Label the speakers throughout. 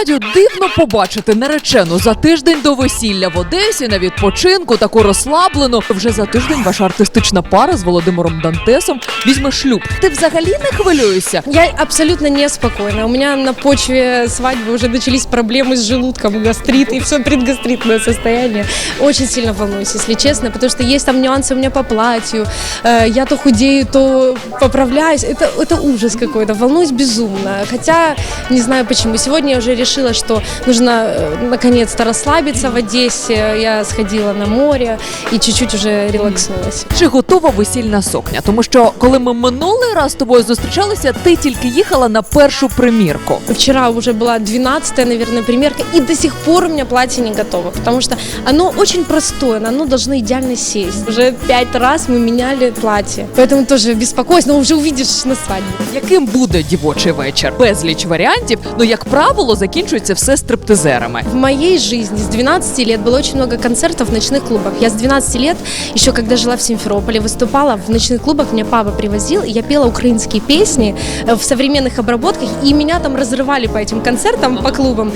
Speaker 1: радіо дивно побачити наречену за тиждень до весілля в Одесі на відпочинку, таку розслаблену. Вже за тиждень ваша артистична пара з Володимиром Дантесом візьме шлюб. Ти взагалі не хвилюєшся?
Speaker 2: Я абсолютно неспокойна. У меня на почве свадьбы уже начались проблемы с желудком, гастрит и все предгастритное состояние. Очень сильно волнуюсь, если честно, потому что есть там нюансы у меня по платью. Э, Я то худею, то поправляюсь. Это, это ужас какой-то. Волнуюсь безумно. Хотя не знаю почему. Сегодня я уже решила, что нужно э, наконец-то расслабиться в Одессе. Я сходила на море и чуть-чуть уже релакснулась.
Speaker 1: Чи готова весільна сокня? Тому що коли ми минулий раз з тобою зустрічалися, ти тільки їхала на першу примірку.
Speaker 2: Вчера уже была 12 наверное, примерка, и до сих пор у меня платье не готово, потому что оно очень простое, но оно должно идеально сесть. Уже пять раз мы меняли платье, поэтому тоже беспокоюсь, но уже увидишь на свадьбе.
Speaker 1: Яким буде дівочий вечір? Безліч варіантів. Ну як правило, закінчується все стриптизерами.
Speaker 2: В моей жизни с 12 лет было очень много концертов в ночных клубах. Я с 12 лет, еще когда жила в Симферополе, выступала в ночных клубах, меня папа привозил, и я пела украинские песни э, в современных обработках, и меня там разрывали по этим концертам, по клубам.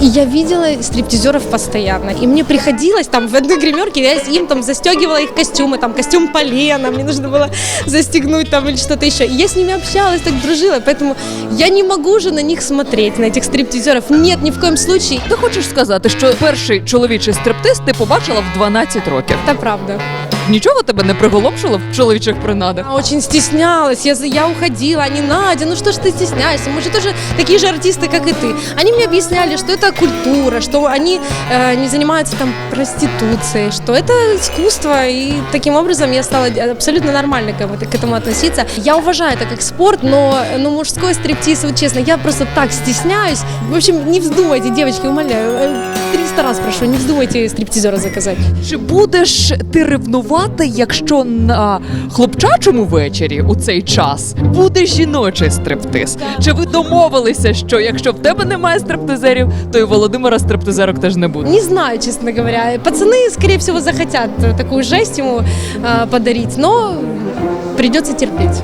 Speaker 2: И я видела стриптизеров постоянно. И мне приходилось там в одной гримерке, я им там застегивала их костюмы, там костюм полена, мне нужно было застегнуть там или что-то еще. Я с ними общалась, так дружила, поэтому я не могу уже на них смотреть, на этих стриптизеров. Нет, ні в коєм случаї.
Speaker 1: Ти хочеш сказати, що перший чоловічий стриптиз ти побачила в 12 років.
Speaker 2: Та правда.
Speaker 1: Нічого тебе не приголомшило в чоловічих принадах?
Speaker 2: Я очень стеснялась, я, за- я уходила, они, Надя, ну что ж ты стесняешься, мы же тоже такие же артисты, как и ты. Они мне объясняли, что это культура, что они э, не занимаются там проституцией, что это искусство, и таким образом я стала абсолютно нормально к, этому- к этому относиться. Я уважаю это как спорт, но ну, мужской стриптиз, вот честно, я просто так стесняюсь. В общем, не вздумайте, девочки, умоляю, э, 300 раз прошу, не вздумайте стриптизера заказать.
Speaker 1: Чи будеш ти ревнувати, якщо на хлопчачому вечорі у цей час буде жіночий стриптиз? Чи ви домовилися, що якщо в тебе немає стриптизерів, то і Володимира стриптизерок теж не буде?
Speaker 2: Не знаю, честно говоря. Пацаны, скорее всего, захотят э, такую жесть ему э, подарить, но придется терпеть.